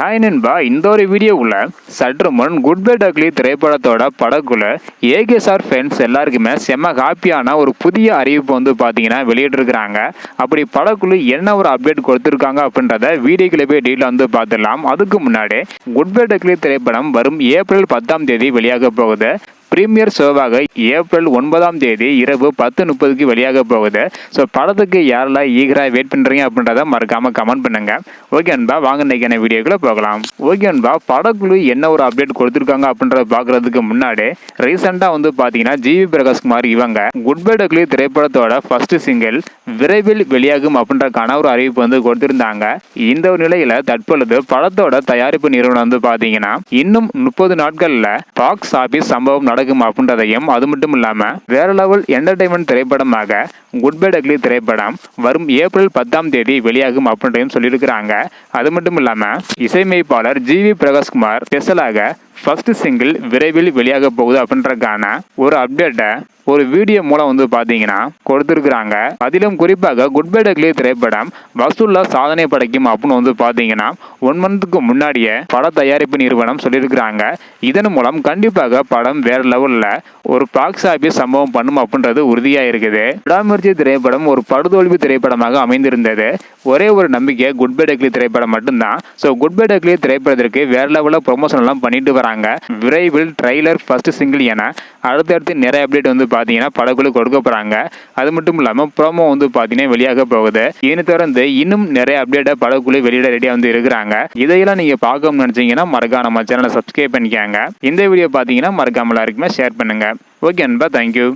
Hi நண்பா இந்த ஒரு வீடியோவில் சற்று முன் குட் பை டக்லி திரைப்படத்தோட படக்குள்ள ஏகேசார் ஃபேன்ஸ் எல்லாருக்குமே செம்ம ஹாப்பியான ஒரு புதிய அறிவிப்பு வந்து பார்த்தீங்கன்னா வெளியிட்டிருக்கிறாங்க. அப்படி படக்குழு என்ன ஒரு அப்டேட் கொடுத்துருக்காங்க அப்படின்றத வீடியோக்குள்ள போய் டீட்டெயில் வந்து பார்த்துடலாம். அதுக்கு முன்னாடி குட் பை டக்லி திரைப்படம் வரும் ஏப்ரல் பத்தாம் தேதி வெளியாக போகுது. பிரீமியர் ஷோவாக ஏப்ரல் ஒன்பதாம் தேதி இரவு பத்து முப்பதுக்கு வெளியாக போகுது. ஸோ படத்துக்கு யாரெல்லாம் ஈகராக வெயிட் பண்ணுறீங்க அப்படின்றத மறக்காமல் கமெண்ட் பண்ணுங்க. ஓகே அன்பா வாங்க இன்னைக்கான வீடியோக்குள்ளே போகலாம். ஓகே அன்பா படக்குழு என்ன ஒரு அப்டேட் கொடுத்துருக்காங்க அப்படின்றத பார்க்கறதுக்கு முன்னாடி ரீசெண்டாக வந்து பார்த்தீங்கன்னா ஜிவி பிரகாஷ்குமார் இவங்க குட் பை டக்லி திரைப்படத்தோட ஃபர்ஸ்ட் சிங்கிள் விரைவில் வெளியாகும் அப்படின்றக்கான ஒரு அறிவிப்பு வந்து கொடுத்திருந்தாங்க. இந்த ஒரு நிலையில தற்பொழுது படத்தோட தயாரிப்பு நிறுவனம் வந்து பார்த்தீங்கன்னா இன்னும் முப்பது நாட்களில் பாக்ஸ் ஆஃபீஸ் சம்பவம் நடக்கும் அப்படின்றதையும் அது மட்டும் இல்லாமல் வேற லெவல் என்டர்டைன்மெண்ட் திரைப்படமாக குட் பை டக்லி திரைப்படம் வரும் ஏப்ரல் பத்தாம் தேதி வெளியாகும் அப்படின்றதையும் சொல்லியிருக்கிறாங்க. அது மட்டும் இல்லாம இசையமைப்பாளர் ஜி வி பிரகாஷ்குமார் ஸ்பெஷலாக ஃபர்ஸ்ட் சிங்கிள் விரைவில் வெளியாக போகுது அப்படின்றக்கான ஒரு அப்டேட்டை ஒரு வீடியோ மூலம் வந்து பார்த்தீங்கன்னா கொடுத்துருக்குறாங்க. அதிலும் குறிப்பாக குட் பை டக்லி திரைப்படம் வசூலில் சாதனை படைக்கும் அப்படின்னு வந்து பார்த்தீங்கன்னா ஒன் மந்த்துக்கு முன்னாடியே பட தயாரிப்பு நிறுவனம் சொல்லியிருக்கிறாங்க. இதன் மூலம் கண்டிப்பாக படம் வேற லெவலில் ஒரு பாக்ஸ் ஆஃபீஸ் சம்பவம் பண்ணும் அப்படின்றது உறுதியாக இருக்குது. விடாமுயற்சி திரைப்படம் ஒரு படுதோல்வி திரைப்படமாக அமைந்திருந்தது. ஒரே ஒரு நம்பிக்கை குட் பை டக்லி திரைப்படம் மட்டும்தான். ஸோ குட் பை டக்லி திரைப்படத்திற்கு வேற லெவலில் ப்ரொமோஷன் எல்லாம் பண்ணிட்டு வராங்க. விரைவில் ட்ரைலர் ஃபர்ஸ்ட் சிங்கிள் என. அடுத்தடுத்து நிறைய அப்டேட் வந்து பார்த்தீங்கன்னா படக்குழு கொடுக்க போகிறாங்க அது மட்டும் இல்லாமல் ப்ரோமோ வந்து பார்த்தீங்கன்னா வெளியாக போகுது. இதனை தொடர்ந்து இன்னும் நிறைய அப்டேட்டை படக்குழு வெளியிட ரெடியாக வந்து இருக்கிறாங்க. இதையெல்லாம் நீங்கள் பார்க்கணும்னு நினச்சிங்கன்னா மறக்காம நம்ம சேனலை சப்ஸ்கிரைப் பண்ணிக்காங்க. இந்த வீடியோ பார்த்தீங்கன்னா மறக்காமல் எல்லாருக்குமே ஷேர் பண்ணுங்கள் ஓகே அன்பா தேங்க்யூ